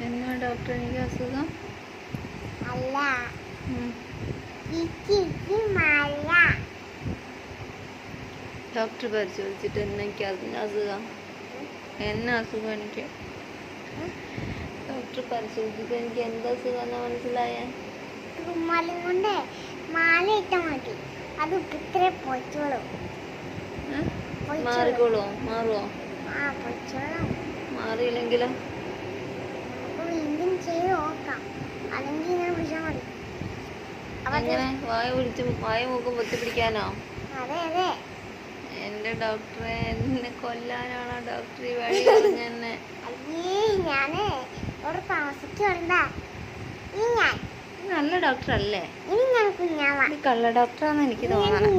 എന്നാ ഡോക്ടർ എനിക്ക് അസുഖം? അല്ല. ഡോക്ടർ പരിശോധിച്ചിട്ട് എന്നെനിക്ക് അസുഖം? എന്നെ അസുഖം എനിക്ക്? ഡോക്ടർ പരിശോധിച്ചപ്പോൾ എനിക്ക് എന്താ അസുഖം എന്ന് മനസ്സിലായ തുമ്മലും കൊണ്ട് മാല ഇട്ടാൽ മതി. അത് ഇത്ര പൊച്ചോളും പൊയ്ച്ചോളും. മാറിക്കോളോ മാറുമോ ആ പൊച്ചോളും മാറിയില്ലെങ്കിലോ? അപ്പൊ വീണ്ടും ചെയ്ത് നോക്കാം. അല്ലെങ്കിൽ ഇങ്ങനെ മതി എങ്ങനെ? വായ പിടിച്ച് വായ മൂക്കും പൊത്തി പിടിക്കാനോ? അതെ അതെ. എന്റെ ഡോക്ടറെ എന്നെ കൊല്ലാനാണോ ഡോക്ടർ ഈ വഴി പറഞ്ഞെന്നെ. അയ്യേ ഞാൻ നല്ല ഡോക്ടർ അല്ലേ കള്ള ഡോക്ടറാന്ന് എനിക്ക് തോന്നണം.